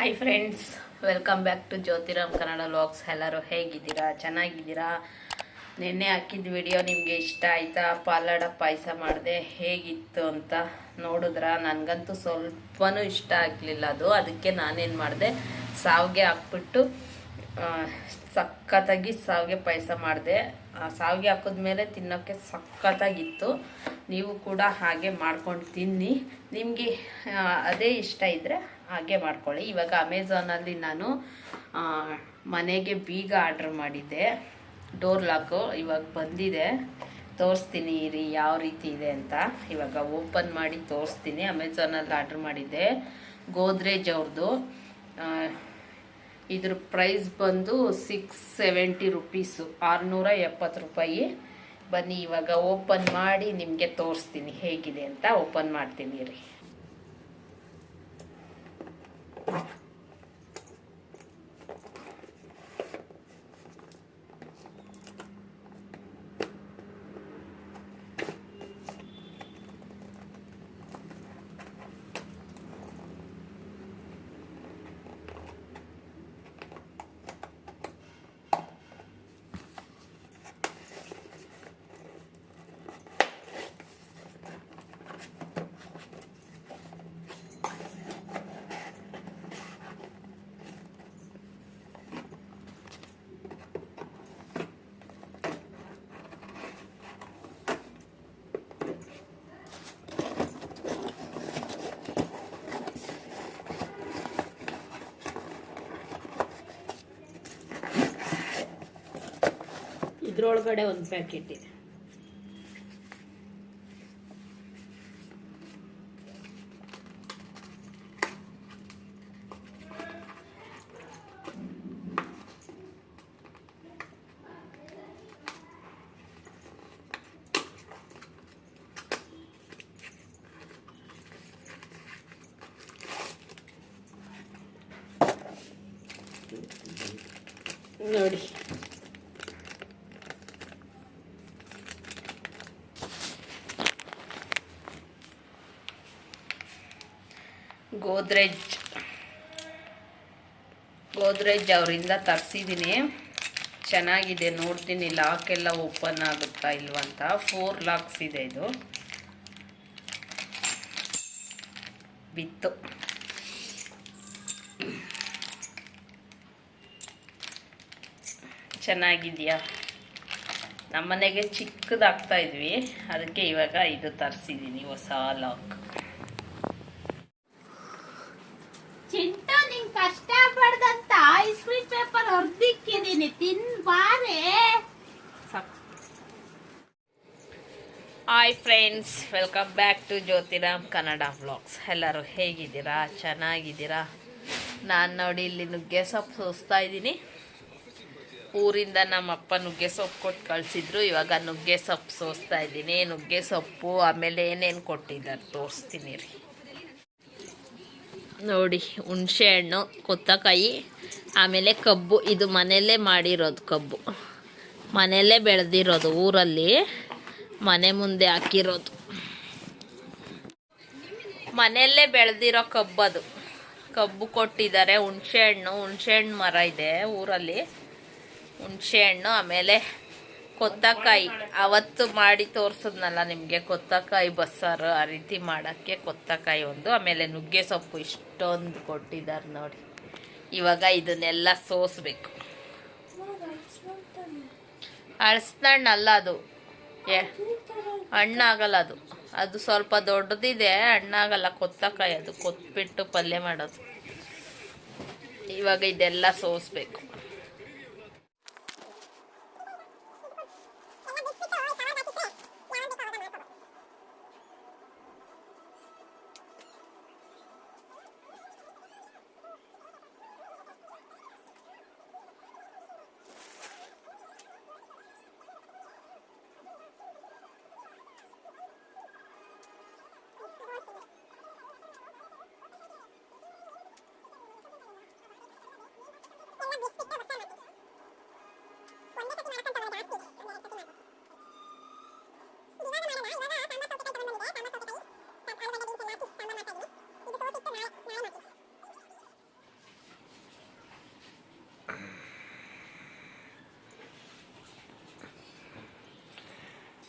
Hi friends welcome back to Jyothiram Kannada vlogs ಎಲ್ಲರೂ ಹೇಗಿದ್ದೀರಾ? ಚೆನ್ನಾಗಿದ್ದೀರಾ? ನಿನ್ನೆ ಹಾಕಿದ ವಿಡಿಯೋ ನಿಮಗೆ ಇಷ್ಟ ಆಯಿತಾ? ಪಾಲಾಡ ಪಾಯಸ ಮಾಡಿದೆ. ಹೇಗಿತ್ತು ಅಂತ ನೋಡಿದ್ರ? ನನಗಂತೂ ಸ್ವಲ್ಪನೂ ಇಷ್ಟ ಆಗಲಿಲ್ಲ ಅದು. ಅದಕ್ಕೆ ನಾನೇನು ಮಾಡಿದೆ? ಸಾವಿಗೆ ಹಾಕ್ಬಿಟ್ಟು ಸಖತ್ತಾಗಿ ಸಾವಿಗೆ ಪಾಯಸ ಮಾಡಿದೆ. ಸಾವಿಗೆ ಹಾಕಿದ್ಮೇಲೆ ತಿನ್ನೋಕ್ಕೆ ಸಖತ್ತಾಗಿತ್ತು. ನೀವು ಕೂಡ ಹಾಗೆ ಮಾಡ್ಕೊಂಡು ತಿನ್ನಿ. ನಿಮಗೆ ಅದೇ ಇಷ್ಟ ಇದ್ದರೆ ಹಾಗೆ ಮಾಡ್ಕೊಳ್ಳಿ. ಇವಾಗ ಅಮೆಝಾನಲ್ಲಿ ನಾನು ಮನೆಗೆ ಬೀಗ ಆರ್ಡ್ರ್ ಮಾಡಿದ್ದೆ. ಡೋರ್ ಲಾಕು ಇವಾಗ ಬಂದಿದೆ. ತೋರಿಸ್ತೀನಿ ಇರಿ ಯಾವ ರೀತಿ ಇದೆ ಅಂತ. ಇವಾಗ ಓಪನ್ ಮಾಡಿ ತೋರಿಸ್ತೀನಿ. ಅಮೆಝಾನಲ್ಲಿ ಆರ್ಡ್ರ್ ಮಾಡಿದ್ದೆ. ಗೋದ್ರೇಜ್ ಅವ್ರದ್ದು ಇದ್ರ ಪ್ರೈಸ್ ಬಂದು ಸಿಕ್ಸ್ ಸೆವೆಂಟಿ ರುಪೀಸು ಆರುನೂರ ಎಪ್ಪತ್ತು ರೂಪಾಯಿ. ಬನ್ನಿ, ಇವಾಗ ಓಪನ್ ಮಾಡಿ ನಿಮಗೆ ತೋರಿಸ್ತೀನಿ ಹೇಗಿದೆ ಅಂತ ಓಪನ್ ಮಾಡ್ತೀನಿ ರೀ ಇದ್ರೊಳಗಡೆ ಒಂದು ಪ್ಯಾಕೆಟ್ ಇದೆ ನೋಡಿ ಗೋದ್ರೇಜ್. ಗೋದ್ರೇಜ್ ಅವರಿಂದ ತರಿಸಿದ್ದೀನಿ ಚೆನ್ನಾಗಿದೆ, ನೋಡ್ತೀನಿ ಲಾಕ್ ಎಲ್ಲ ಓಪನ್ ಆಗುತ್ತಾ ಇಲ್ವಂತ ಫೋರ್ ಲಾಕ್ಸ್ ಇದೆ ಇದು. ಬಿತ್ತು ಚೆನ್ನಾಗಿದೆಯಾ? ನಮ್ಮನೆಗೆ ಚಿಕ್ಕದಾಗ್ತಾ ಇದ್ವಿ. ಅದಕ್ಕೆ ಇವಾಗ ಇದು ತರಿಸಿದ್ದೀನಿ ಹೊಸ ಲಾಕ್ ಚಿಂಟು ನಿಂಗ್ ಕಷ್ಟ ಪಡ್ದಂತ ಐಸ್ ಕ್ರೀಮ್ ಪೇಪರ್ ಹೊರ್ದಿಕ್ಕಿದೀನಿ ತಿನ್ ಬಾರೆ hi friends welcome back to Jyothiram Kannada vlogs ಎಲ್ಲರೂ ಹೇಗಿದ್ದೀರಾ? ಚೆನ್ನಾಗಿದ್ದೀರಾ? ನಾನು ನೋಡಿ ಇಲ್ಲಿ ನುಗ್ಗೆ ಸೊಪ್ಪು ಸೋಸ್ತಾ ಇದ್ದೀನಿ. ಊರಿಂದ ನಮ್ಮ ಅಪ್ಪ ನುಗ್ಗೆ ಸೊಪ್ಪು ಕೊಟ್ಟು ಕಳಿಸಿದ್ರು. ಇವಾಗ ನುಗ್ಗೆ ಸೊಪ್ಪು ಸೋಸ್ತಾ ಇದ್ದೀನಿ. ನುಗ್ಗೆ ಸೊಪ್ಪು ಆಮೇಲೆ ಏನೇನು ಕೊಟ್ಟಿದ್ದಾರೆ ತೋರಿಸ್ತೀನಿ ರೀ. ನೋಡಿ, ಹುಣಸೆ ಹಣ್ಣು ಕೊತ್ತಕಾಯಿ ಆಮೇಲೆ ಕಬ್ಬು. ಇದು ಮನೆಯಲ್ಲೇ ಮಾಡಿರೋದು ಕಬ್ಬು. ಮನೆಯಲ್ಲೇ ಬೆಳೆದಿರೋದು ಊರಲ್ಲಿ. ಮನೆ ಮುಂದೆ ಹಾಕಿರೋದು. ಮನೆಯಲ್ಲೇ ಬೆಳೆದಿರೋ ಕಬ್ಬದು ಕಬ್ಬು ಕೊಟ್ಟಿದ್ದಾರೆ ಹುಣಸೆ ಹಣ್ಣು ಹುಣಸೆ ಹಣ್ಣು ಮರ ಇದೆ ಊರಲ್ಲಿ. ಹುಣಸೆ ಹಣ್ಣು ಆಮೇಲೆ ಕೊತ್ತಕಾಯಿ ಅವತ್ತು ಮಾಡಿ ತೋರಿಸಿದ್ನಲ್ಲ ನಿಮಗೆ ಕೊತ್ತಕಾಯಿ ಬಸ್ಸಾರು, ಆ ರೀತಿ ಮಾಡೋಕ್ಕೆ ಕೊತ್ತಕಾಯಿ ಒಂದು, ಆಮೇಲೆ ನುಗ್ಗೆ ಸೊಪ್ಪು ಇಷ್ಟೊಂದು ಕೊಟ್ಟಿದ್ದಾರೆ ನೋಡಿ. ಇವಾಗ ಇದನ್ನೆಲ್ಲ ಸೋಸ್ಬೇಕು. ಅಳಸ್ನಣ್ಣಲ್ಲ ಅದು. ಏ ಹಣ್ಣಾಗಲ್ಲ ಅದು. ಅದು ಸ್ವಲ್ಪ ದೊಡ್ಡದಿದೆ ಹಣ್ಣಾಗಲ್ಲ ಕೊತ್ತಕಾಯಿ ಅದು, ಕೊತ್ಬಿಟ್ಟು ಪಲ್ಯ ಮಾಡೋದು. ಇವಾಗ ಇದೆಲ್ಲ ಸೋಸ್ಬೇಕು.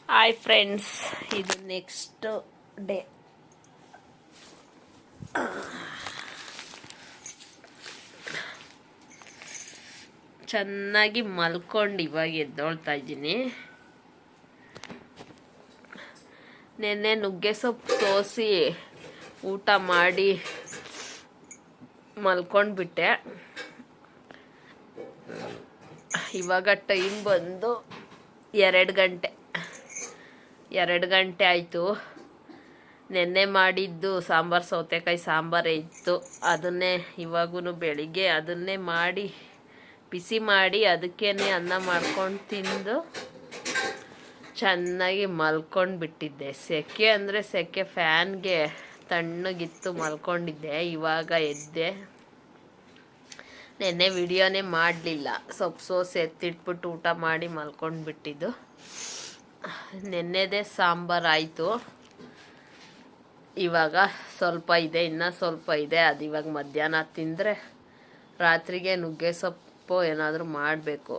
ಹಾಯ್ ಫ್ರೆಂಡ್ಸ್ ಇದು ನೆಕ್ಸ್ಟ್ ಡೇ ಚೆನ್ನಾಗಿ ಮಲ್ಕೊಂಡು ಇವಾಗ ಎದ್ದೊಳ್ತಾ ಇದ್ದೀನಿ ನೆನ್ನೆ ನುಗ್ಗೆ ಸೊಪ್ಪು ಸೋಸಿ ಊಟ ಮಾಡಿ ಮಲ್ಕೊಂಡ್ಬಿಟ್ಟೆ ಇವಾಗ ಟೈಮ್ ಬಂದು ಎರಡು ಗಂಟೆ. ಎರಡು ಗಂಟೆ ಆಯಿತು. ನೆನ್ನೆ ಮಾಡಿದ್ದು ಸಾಂಬಾರು, ಸೌತೆಕಾಯಿ ಸಾಂಬಾರೇ ಇತ್ತು. ಅದನ್ನೇ ಇವಾಗೂ ಬೆಳಿಗ್ಗೆ ಅದನ್ನೇ ಮಾಡಿ, ಬಿಸಿ ಮಾಡಿ ಅದಕ್ಕೇ ಅನ್ನ ಮಾಡ್ಕೊಂಡು ತಿಂದು ಚೆನ್ನಾಗಿ ಮಲ್ಕೊಂಡು ಬಿಟ್ಟಿದ್ದೆ. ಸೆಕೆ ಅಂದರೆ ಸೆಕೆ ಫ್ಯಾನ್ಗೆ ತಣ್ಣಗಿತ್ತು ಮಲ್ಕೊಂಡಿದ್ದೆ. ಇವಾಗ ಎದ್ದೆ. ನೆನ್ನೆ ವಿಡಿಯೋನೇ ಮಾಡಲಿಲ್ಲ. ಸೊಪ್ಪು ಸೋಸ್ ಎತ್ತಿಟ್ಬಿಟ್ಟು ಊಟ ಮಾಡಿ ಮಲ್ಕೊಂಡು ಬಿಟ್ಟಿದ್ದು ನೆನ್ನೆದೇ ಸಾಂಬಾರು ಆಯಿತು. ಇವಾಗ ಸ್ವಲ್ಪ ಇದೆ, ಇನ್ನೂ ಸ್ವಲ್ಪ ಇದೆ. ಅದು ಇವಾಗ ಮಧ್ಯಾಹ್ನ ತಿಂದರೆ ರಾತ್ರಿಗೆ ನುಗ್ಗೆ ಸೊಪ್ಪು ಏನಾದರೂ ಮಾಡಬೇಕು.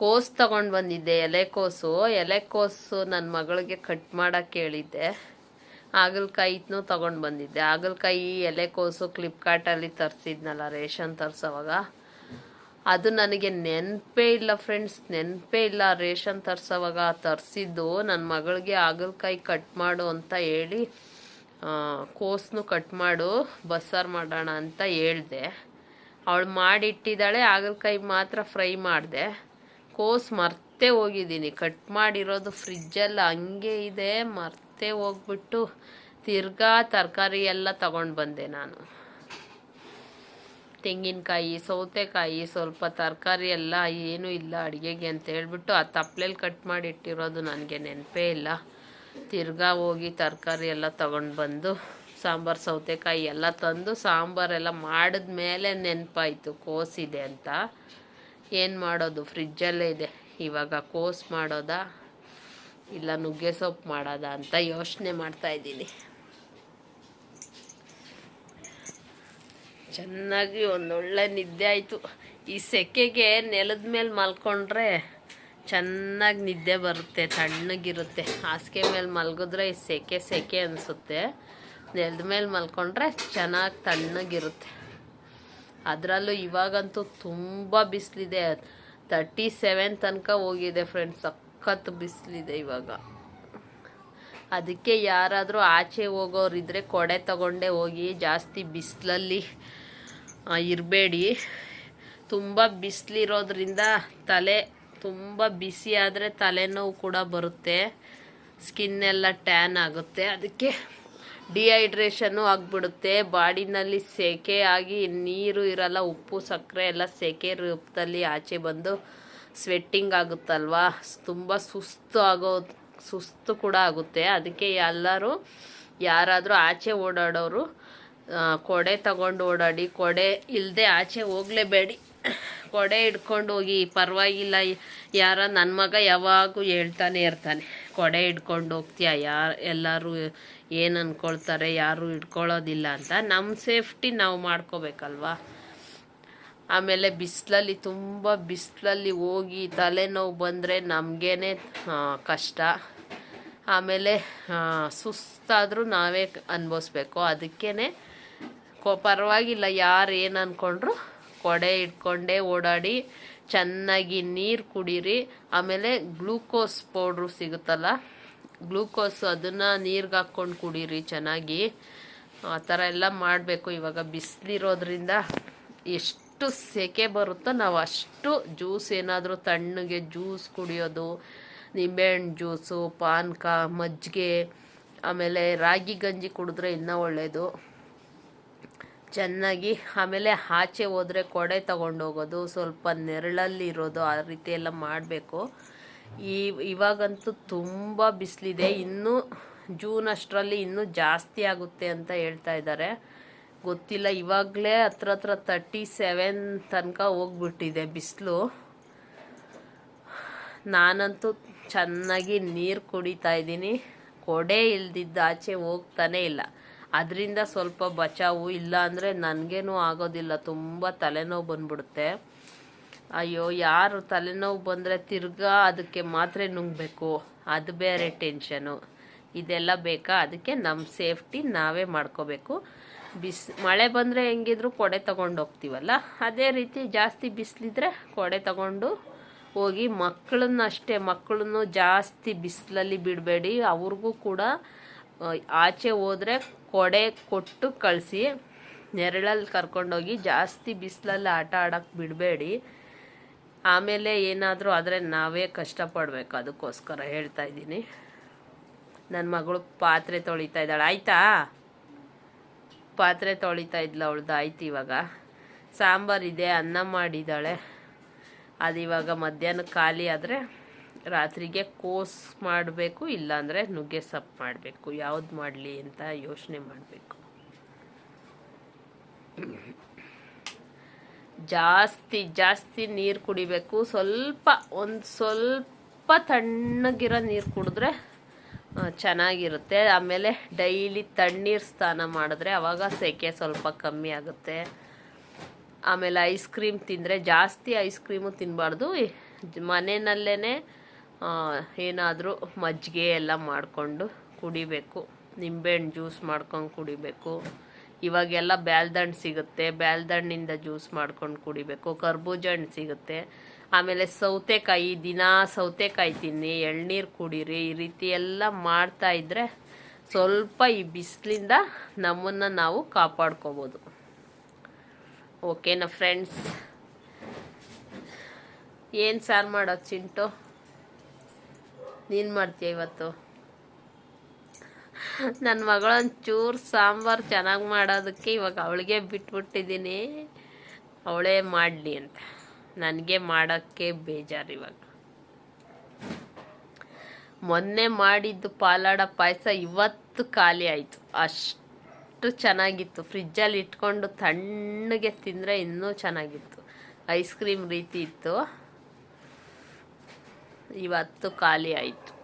ಕೋಸು ತಗೊಂಡು ಬಂದಿದ್ದೆ ಎಲೆಕೋಸು ಎಲೆಕೋಸು ನನ್ನ ಮಗಳಿಗೆ ಕಟ್ ಮಾಡೋಕ್ಕೆ ಹೇಳಿದ್ದೆ. ಹಾಗಲಕಾಯಿನೂ ತೊಗೊಂಡು ಬಂದಿದ್ದೆ. ಹಾಗಲಕಾಯಿ ಎಲೆಕೋಸು ಫ್ಲಿಪ್ಕಾರ್ಟಲ್ಲಿ ತರಿಸಿದ್ನಲ್ಲ, ರೇಷನ್ ತರಿಸೋವಾಗ. ಅದು ನನಗೆ ನೆನಪೇ ಇಲ್ಲ ಫ್ರೆಂಡ್ಸ್ ನೆನಪೇ ಇಲ್ಲ ರೇಷನ್ ತರಿಸೋವಾಗ ತರಿಸಿದ್ದು. ನನ್ನ ಮಗಳಿಗೆ ಹಾಗಲಕಾಯಿ ಕಟ್ ಮಾಡು ಅಂತ ಹೇಳಿ ಕೋಸನ್ನು ಕಟ್ ಮಾಡು, ಬಸ್ಸಾರು ಮಾಡೋಣ ಅಂತ ಹೇಳ್ದೆ. ಅವಳು ಮಾಡಿಟ್ಟಿದ್ದಾಳೆ, ಹಾಗಲಕಾಯಿ ಮಾತ್ರ ಫ್ರೈ ಮಾಡಿದೆ. ಕೋಸು ಮರ್ತೇ ಹೋಗಿದ್ದೀನಿ. ಕಟ್ ಮಾಡಿರೋದು ಫ್ರಿಜ್ಜಲ್ಲಿ ಹಂಗೆ ಇದೆ, ಮರ್ತೇ ಹೋಗ್ಬಿಟ್ಟು ತಿರ್ಗಾ ತರಕಾರಿ ಎಲ್ಲ ತಗೊಂಡು ಬಂದೆ ನಾನು. ತೆಂಗಿನಕಾಯಿ, ಸೌತೆಕಾಯಿ ಸ್ವಲ್ಪ ತರಕಾರಿ ಎಲ್ಲ ಏನೂ ಇಲ್ಲ ಅಡುಗೆಗೆ ಅಂತ ಹೇಳ್ಬಿಟ್ಟು ಆ ತಪ್ಲೆಲಿ ಕಟ್ ಮಾಡಿ ಇಟ್ಟಿರೋದು ನನಗೆ ನೆನಪೇ ಇಲ್ಲ. ತಿರ್ಗಾ ಹೋಗಿ ತರಕಾರಿ ಎಲ್ಲ ತಗೊಂಡು ಬಂದು, ಸಾಂಬಾರು, ಸೌತೆಕಾಯಿ ಎಲ್ಲ ತಂದು ಸಾಂಬಾರೆಲ್ಲ ಮಾಡಿದ್ಮೇಲೆ ನೆನಪಾಯಿತು ಕೋಸಿದೆ ಅಂತ. ಏನು ಮಾಡೋದು? ಫ್ರಿಜ್ಜಲ್ಲೇ ಇದೆ. ಇವಾಗ ಕೋಸು ಮಾಡೋದಾ? ಇಲ್ಲ ನುಗ್ಗೆ ಸೊಪ್ಪು ಮಾಡೋದ ಅಂತ ಯೋಚನೆ ಮಾಡ್ತಾ ಇದ್ದೀನಿ. ಚೆನ್ನಾಗಿ ಒಂದೊಳ್ಳೆ ನಿದ್ದೆ ಆಯಿತು. ಈ ಸೆಕೆಗೆ ನೆಲದ ಮೇಲೆ ಮಲ್ಕೊಂಡ್ರೆ ಚೆನ್ನಾಗಿ ನಿದ್ದೆ ಬರುತ್ತೆ, ತಣ್ಣಗಿರುತ್ತೆ. ಹಾಸಿಗೆ ಮೇಲೆ ಮಲಗಿದ್ರೆ ಈ ಸೆಕೆ ಸೆಕೆ ಅನಿಸುತ್ತೆ. ನೆಲದ ಮೇಲೆ ಮಲ್ಕೊಂಡ್ರೆ ಚೆನ್ನಾಗಿ ತಣ್ಣಗಿರುತ್ತೆ. ಅದರಲ್ಲೂ ಇವಾಗಂತೂ ತುಂಬ ಬಿಸಿಲಿದೆ. ತರ್ಟಿ ಸೆವೆನ್ ತನಕ ಹೋಗಿದೆ ಫ್ರೆಂಡ್ಸ್ ಸಖತ್ ಬಿಸಿಲಿದೆ ಇವಾಗ. ಅದಕ್ಕೆ ಯಾರಾದರೂ ಆಚೆ ಹೋಗೋರಿದ್ರೆ ಕೊಡೆ ತಗೊಂಡೇ ಹೋಗಿ ಜಾಸ್ತಿ ಬಿಸಿಲಲ್ಲಿ ಇರಬೇಡಿ. ತುಂಬ ಬಿಸಿಲಿರೋದ್ರಿಂದ ತಲೆ ತುಂಬ ಬಿಸಿ ಆದರೆ ತಲೆನೋವು ಕೂಡ ಬರುತ್ತೆ. ಸ್ಕಿನ್ ಎಲ್ಲ ಟ್ಯಾನ್ ಆಗುತ್ತೆ. ಅದಕ್ಕೆ ಡಿಹೈಡ್ರೇಷನ್ನು ಆಗಿಬಿಡುತ್ತೆ. ಬಾಡಿನಲ್ಲಿ ಸೆಕೆ ಆಗಿ ನೀರು ಇರಲ್ಲ, ಉಪ್ಪು, ಸಕ್ಕರೆ ಎಲ್ಲ ಸೆಕೆ ರೂಪದಲ್ಲಿ ಆಚೆ ಬಂದು ಸ್ವೆಟ್ಟಿಂಗ್ ಆಗುತ್ತಲ್ವಾ? ತುಂಬ ಸುಸ್ತು ಆಗೋ, ಸುಸ್ತು ಕೂಡ ಆಗುತ್ತೆ. ಅದಕ್ಕೆ ಎಲ್ಲರೂ ಯಾರಾದರೂ ಆಚೆ ಓಡಾಡೋರು ಕೊಡೆ ತಗೊಂಡು ಓಡಾಡಿ, ಕೊಡೆ ಇಲ್ಲದೆ ಆಚೆ ಹೋಗಲೇಬೇಡಿ. ಕೊಡೆ ಹಿಡ್ಕೊಂಡು ಹೋಗಿ, ಪರವಾಗಿಲ್ಲ, ಯಾರ ನನ್ನ ಮಗ ಯಾವಾಗೂ ಹೇಳ್ತಾನೆ ಇರ್ತಾನೆ. ಕೊಡೆ ಹಿಡ್ಕೊಂಡು ಹೋಗ್ತೀಯ? ಯಾರು, ಎಲ್ಲರೂ ಏನು ಅಂದ್ಕೊಳ್ತಾರೆ ಯಾರು ಹಿಡ್ಕೊಳ್ಳೋದಿಲ್ಲ ಅಂತ. ನಮ್ಮ ಸೇಫ್ಟಿ ನಾವು ಮಾಡ್ಕೋಬೇಕಲ್ವಾ? ಆಮೇಲೆ ಬಿಸಿಲಲ್ಲಿ ತುಂಬ ಬಿಸಿಲಲ್ಲಿ ಹೋಗಿ ತಲೆನೋವು ಬಂದರೆ ನಮಗೇನೆ ಕಷ್ಟ. ಆಮೇಲೆ ಸುಸ್ತಾದರೂ ನಾವೇ ಅನ್ಭವಿಸ್ಬೇಕು. ಅದಕ್ಕೇ ಕೊ, ಪರವಾಗಿಲ್ಲ, ಯಾರು ಏನು ಅಂದ್ಕೊಂಡ್ರು ಕೊಡೆ ಇಟ್ಕೊಂಡೇ ಓಡಾಡಿ ಚೆನ್ನಾಗಿ ನೀರು ಕುಡೀರಿ. ಆಮೇಲೆ ಗ್ಲೂಕೋಸ್ ಪೌಡ್ರು ಸಿಗುತ್ತಲ್ಲ, ಗ್ಲೂಕೋಸ್ ಅದನ್ನು ನೀರಿಗೆ ಹಾಕ್ಕೊಂಡು ಕುಡೀರಿ ಚೆನ್ನಾಗಿ. ಆ ಥರ ಎಲ್ಲ ಮಾಡಬೇಕು ಇವಾಗ ಬಿಸಿಲಿರೋದ್ರಿಂದ ಎಷ್ಟು ಸೆಕೆ ಬರುತ್ತೋ ನಾವು ಅಷ್ಟು ಜ್ಯೂಸ್ ಏನಾದರೂ ತಣ್ಣಗೆ ಜ್ಯೂಸ್ ಕುಡಿಯೋದು, ನಿಂಬೆಹಣ್ಣು ಜ್ಯೂಸು ಪಾನಕ, ಮಜ್ಜಿಗೆ, ಆಮೇಲೆ ರಾಗಿ ಗಂಜಿ ಕುಡಿದ್ರೆ ಇನ್ನೂ ಒಳ್ಳೆಯದು ಚೆನ್ನಾಗಿ ಆಮೇಲೆ ಆಚೆ ಹೋದರೆ ಕೊಡೆ ತಗೊಂಡೋಗೋದು, ಸ್ವಲ್ಪ ನೆರಳಲ್ಲಿ ಇರೋದು, ಆ ರೀತಿ ಎಲ್ಲ ಮಾಡಬೇಕು. ಈ ಇವಾಗಂತೂ ತುಂಬ ಬಿಸಿಲಿದೆ, ಇನ್ನೂ ಜೂನ್ ಅಷ್ಟರಲ್ಲಿ ಇನ್ನೂ ಜಾಸ್ತಿ ಆಗುತ್ತೆ ಅಂತ ಹೇಳ್ತಾ ಇದ್ದಾರೆ. ಗೊತ್ತಿಲ್ಲ. ಇವಾಗಲೇ ಹತ್ರ ಹತ್ರ ತರ್ಟಿ ಸೆವೆನ್ ತನಕ ಹೋಗ್ಬಿಟ್ಟಿದೆ ಬಿಸಿಲು. ನಾನಂತೂ ಚೆನ್ನಾಗಿ ನೀರು ಕುಡಿತಾ ಇದ್ದೀನಿ. ಕೊಡೆ ಇಲ್ದಿದ್ದ ಆಚೆ ಹೋಗ್ತಾನೆ ಇಲ್ಲ. ಅದರಿಂದ ಸ್ವಲ್ಪ ಬಚಾವು ಇಲ್ಲ ಅಂದರೆ ನನಗೇನು ಆಗೋದಿಲ್ಲ. ತುಂಬ ತಲೆನೋವು ಬಂದ್ಬಿಡುತ್ತೆ. ಅಯ್ಯೋ, ಯಾರು ತಲೆನೋವು ಬಂದರೆ ತಿರ್ಗಾ ಅದಕ್ಕೆ ಮಾತ್ರೆ ನುಂಗಬೇಕು. ಅದು ಬೇರೆ ಟೆನ್ಷನು. ಇದೆಲ್ಲ ಬೇಕಾ? ಅದಕ್ಕೆ ನಮ್ಮ ಸೇಫ್ಟಿ ನಾವೇ ಮಾಡ್ಕೋಬೇಕು. ಬಿಸ್, ಮಳೆ ಬಂದರೆ ಹೆಂಗಿದ್ರು ಕೊಡೆ ತಗೊಂಡು ಹೋಗ್ತೀವಲ್ಲ ಅದೇ ರೀತಿ ಜಾಸ್ತಿ ಬಿಸಿಲಿದ್ರೆ ಕೊಡೆ ತಗೊಂಡು ಹೋಗಿ ಮಕ್ಕಳನ್ನ ಅಷ್ಟೇ ಮಕ್ಕಳನ್ನು ಜಾಸ್ತಿ ಬಿಸಿಲಲ್ಲಿ ಬಿಡಬೇಡಿ. ಅವ್ರಿಗೂ ಕೂಡ ಆಚೆ ಹೋದರೆ ಕೊಡೆ ಕೊಟ್ಟು ಕಳಿಸಿ, ನೆರಳಲ್ಲಿ ಕರ್ಕೊಂಡೋಗಿ ಜಾಸ್ತಿ ಬಿಸಿಲಲ್ಲಿ ಆಟ ಆಡೋಕ್ಕೆ ಬಿಡಬೇಡಿ. ಆಮೇಲೆ ಏನಾದರೂ ಆದರೆ ನಾವೇ ಕಷ್ಟಪಡಬೇಕು. ಅದಕ್ಕೋಸ್ಕರ ಹೇಳ್ತಾ ಇದ್ದೀನಿ. ನನ್ನ ಮಗಳು ಪಾತ್ರೆ ತೊಳಿತಾ ಇದ್ದಾಳೆ. ಆಯ್ತಾ? ಪಾತ್ರೆ ತೊಳಿತಾ ಇದ್ಲು ಅವಳು ಆಯ್ತು ಇವಾಗ. ಸಾಂಬಾರಿದೆ ಅನ್ನ ಮಾಡಿದ್ದಾಳೆ ಅದು ಇವಾಗ ಮಧ್ಯಾಹ್ನ ಖಾಲಿ ಆದರೆ ರಾತ್ರಿಗೆ ಕೋಸ್ ಮಾಡಬೇಕು, ಇಲ್ಲಾಂದರೆ ನುಗ್ಗೆ ಸೊಪ್ಪು ಮಾಡಬೇಕು. ಯಾವ್ದು ಮಾಡಲಿ ಅಂತ ಯೋಚನೆ ಮಾಡಬೇಕು. ಜಾಸ್ತಿ ಜಾಸ್ತಿ ನೀರು ಕುಡಿಬೇಕು. ಸ್ವಲ್ಪ, ಒಂದು ಸ್ವಲ್ಪ ತಣ್ಣಗಿರೋ ನೀರು ಕುಡಿದ್ರೆ ಚೆನ್ನಾಗಿರುತ್ತೆ. ಆಮೇಲೆ ಡೈಲಿ ತಣ್ಣೀರು ಸ್ನಾನ ಮಾಡಿದ್ರೆ ಅವಾಗ ಸೆಕೆ ಸ್ವಲ್ಪ ಕಮ್ಮಿ ಆಗುತ್ತೆ. ಆಮೇಲೆ ಐಸ್ ಕ್ರೀಮ್ ತಿಂದರೆ ಜಾಸ್ತಿ ಐಸ್ ಕ್ರೀಮು ತಿನ್ನಬಾರ್ದು ಮನೆಯಲ್ಲೇ ಏನಾದರೂ ಮಜ್ಜಿಗೆ ಎಲ್ಲ ಮಾಡಿಕೊಂಡು ಕುಡಿಬೇಕು. ನಿಂಬೆಹಣ್ಣು ಜ್ಯೂಸ್ ಮಾಡ್ಕೊಂಡು ಕುಡಿಬೇಕು. ಇವಾಗೆಲ್ಲ ಬ್ಯಾಲ್ದಣ್ಣು ಸಿಗುತ್ತೆ. ಬ್ಯಾಲ್ದಣ್ಣಿಂದ ಜ್ಯೂಸ್ ಮಾಡ್ಕೊಂಡು ಕುಡಿಬೇಕು. ಕರ್ಬೂಜ ಹಣ್ಣು ಸಿಗುತ್ತೆ. ಆಮೇಲೆ ಸೌತೆಕಾಯಿ, ದಿನಾ ಸೌತೆಕಾಯಿ ತಿನ್ನಿ, ಎಳ್ನೀರು ಕುಡೀರಿ, ಈ ರೀತಿ ಎಲ್ಲ ಮಾಡ್ತಾ ಇದ್ರೆ ಸ್ವಲ್ಪ ಈ ಬಿಸಿಲಿಂದ ನಮ್ಮನ್ನು ನಾವು ಕಾಪಾಡ್ಕೋಬೋದು. ಓಕೆನಾ ಫ್ರೆಂಡ್ಸ್? ಏನು ಸಾರು ಮಾಡೋದು ಚಿಂಟು? ನೀನು ಮಾಡ್ತೀಯ ಇವತ್ತು? ನನ್ನ ಮಗಳೊಂದು ಚೂರು ಸಾಂಬಾರು ಚೆನ್ನಾಗಿ ಮಾಡೋದಕ್ಕೆ ಇವಾಗ ಅವಳಿಗೆ ಬಿಟ್ಬಿಟ್ಟಿದ್ದೀನಿ. ಅವಳೇ ಮಾಡಲಿ ಅಂತ. ನನಗೆ ಮಾಡೋಕ್ಕೆ ಬೇಜಾರು ಇವಾಗ. ಮೊನ್ನೆ ಮಾಡಿದ್ದು ಪಾಲಾಡ ಪಾಯಸ ಇವತ್ತು ಖಾಲಿ ಆಯಿತು. ಅಷ್ಟು ಚೆನ್ನಾಗಿತ್ತು. ಫ್ರಿಜ್ಜಲ್ಲಿ ಇಟ್ಕೊಂಡು ತಣ್ಣಗೆ ತಿಂದರೆ ಇನ್ನೂ ಚೆನ್ನಾಗಿತ್ತು. ಐಸ್ ಕ್ರೀಮ್ ರೀತಿ ಇತ್ತು. ಇವತ್ತು ಖಾಲಿ ಆಯಿತು.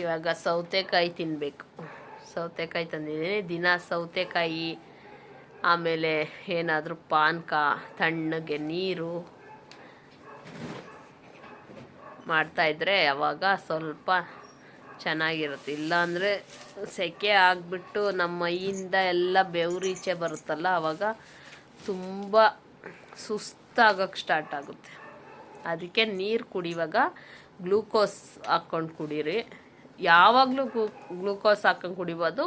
ಇವಾಗ ಸೌತೆಕಾಯಿ ತಿನ್ನಬೇಕು ಸೌತೆಕಾಯಿ ತಂದಿದ್ದೀನಿ. ದಿನ ಸೌತೆಕಾಯಿ ಆಮೇಲೆ ಏನಾದರೂ ಪಾನಕ, ತಣ್ಣಗೆ ನೀರು ಮಾಡ್ತಾಯಿದ್ರೆ ಅವಾಗ ಸ್ವಲ್ಪ ಚೆನ್ನಾಗಿರುತ್ತೆ. ಇಲ್ಲಾಂದರೆ ಸೆಕೆ ಆಗಿಬಿಟ್ಟು ನಮ್ಮ ಮೈಯಿಂದ ಎಲ್ಲ ಬೆವರೀಚೆ ಬರುತ್ತಲ್ಲ ಆವಾಗ ತುಂಬ ಸುಸ್ತಾಗೋಕ್ಕೆ ಸ್ಟಾರ್ಟ್ ಆಗುತ್ತೆ. ಅದಕ್ಕೆ ನೀರು ಕುಡಿಯುವಾಗ ಗ್ಲೂಕೋಸ್ ಹಾಕ್ಕೊಂಡು ಕುಡೀರಿ. ಯಾವಾಗಲೂ ಗ್ಲೂ ಗ್ಲೂಕೋಸ್ ಹಾಕೊಂಡು ಕುಡಿಬೋದು.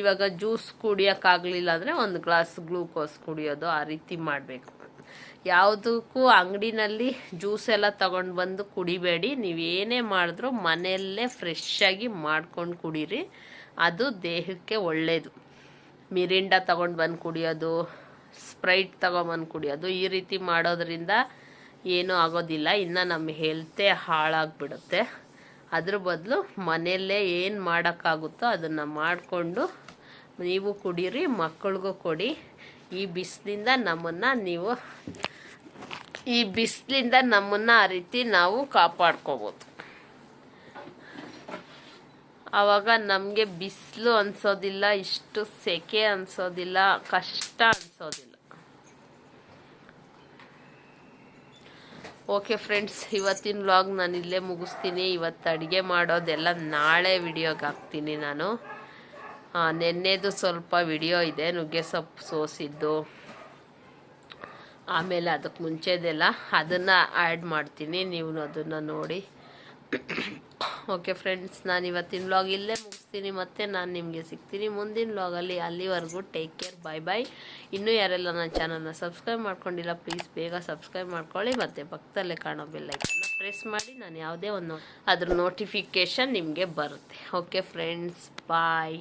ಇವಾಗ ಜ್ಯೂಸ್ ಕುಡಿಯೋಕ್ಕಾಗಲಿಲ್ಲ ಅಂದರೆ ಒಂದು ಗ್ಲಾಸ್ ಗ್ಲೂಕೋಸ್ ಕುಡಿಯೋದು ಆ ರೀತಿ ಮಾಡಬೇಕು. ಯಾವುದಕ್ಕೂ ಅಂಗಡಿನಲ್ಲಿ ಜ್ಯೂಸ್ ಎಲ್ಲ ತಗೊಂಡು ಬಂದು ಕುಡಿಬೇಡಿ. ನೀವೇನೇ ಮಾಡಿದ್ರೂ ಮನೆಯಲ್ಲೇ ಫ್ರೆಶ್ಶಾಗಿ ಮಾಡ್ಕೊಂಡು ಕುಡೀರಿ. ಅದು ದೇಹಕ್ಕೆ ಒಳ್ಳೆಯದು ಮಿರಿಂಡ ತಗೊಂಡು ಬಂದು ಕುಡಿಯೋದು, ಸ್ಪ್ರೈಟ್ ತಗೊಂಬಂದು ಕುಡಿಯೋದು ಈ ರೀತಿ ಮಾಡೋದ್ರಿಂದ ಏನೂ ಆಗೋದಿಲ್ಲ. ಇನ್ನು ನಮ್ಮ ಹೆಲ್ತೇ ಹಾಳಾಗ್ಬಿಡುತ್ತೆ. ಅದ್ರ ಬದಲು ಮನೆಯಲ್ಲೇ ಏನು ಮಾಡೋಕ್ಕಾಗುತ್ತೋ ಅದನ್ನು ಮಾಡಿಕೊಂಡು ನೀವು ಕುಡೀರಿ, ಮಕ್ಕಳಿಗೂ ಕೊಡಿ. ಈ ಬಿಸಿಲಿಂದ ನಮ್ಮನ್ನು ನೀವು, ಈ ಬಿಸಿಲಿಂದ ನಮ್ಮನ್ನು ಆ ರೀತಿ ನಾವು ಕಾಪಾಡ್ಕೋಬೋದು. ಆವಾಗ ನಮಗೆ ಬಿಸಿಲು ಅನ್ಸೋದಿಲ್ಲ, ಇಷ್ಟು ಸೆಕೆ ಅನ್ಸೋದಿಲ್ಲ, ಕಷ್ಟ ಅನ್ಸೋದಿಲ್ಲ. ಓಕೆ ಫ್ರೆಂಡ್ಸ್ ಇವತ್ತಿನ ವ್ಲಾಗ್ ನಾನು ಇಲ್ಲೇ ಮುಗಿಸ್ತೀನಿ. ಇವತ್ತು ಅಡುಗೆ ಮಾಡೋದೆಲ್ಲ ನಾಳೆ ವಿಡಿಯೋಗೆ ಹಾಕ್ತೀನಿ ನಾನು. ನೆನ್ನೆದು ಸ್ವಲ್ಪ ವಿಡಿಯೋ ಇದೆ, ನುಗ್ಗೆ ಸೊಪ್ಪು ಸೋಸಿದ್ದು. ಆಮೇಲೆ ಅದಕ್ಕೆ ಮುಂಚೆದೆಲ್ಲ ಅದನ್ನು ಆ್ಯಡ್ ಮಾಡ್ತೀನಿ. ನೀವು ಅದನ್ನು ನೋಡಿ. ಓಕೆ ಫ್ರೆಂಡ್ಸ್ ನಾನು ಇವತ್ತಿನ ವ್ಲಾಗ್ ಇಲ್ಲೇ ಮುಗಿಸ್ತೀನಿ. ಮತ್ತೆ ನಾನು ನಿಮಗೆ ಸಿಗ್ತೀನಿ ಮುಂದಿನ ವ್ಲಾಗಲ್ಲಿ ಅಲ್ಲಿವರೆಗೂ ಟೇಕ್ ಕೇರ್ ಬಾಯ್ ಬಾಯ್ ಇನ್ನೂ ಯಾರೆಲ್ಲ ನನ್ನ ಚಾನಲ್ನ ಸಬ್ಸ್ಕ್ರೈಬ್ ಮಾಡ್ಕೊಂಡಿಲ್ಲ ಪ್ಲೀಸ್ ಬೇಗ ಸಬ್ಸ್ಕ್ರೈಬ್ ಮಾಡ್ಕೊಳ್ಳಿ. ಮತ್ತು ಪಕ್ಕದಲ್ಲೇ ಕಾಣೋ ಬೆಲ್ಲೈಕನ್ನ ಪ್ರೆಸ್ ಮಾಡಿ. ನಾನು ಯಾವುದೇ ಒಂದು ಅದ್ರ ನೋಟಿಫಿಕೇಷನ್ ನಿಮಗೆ ಬರುತ್ತೆ. Okay friends bye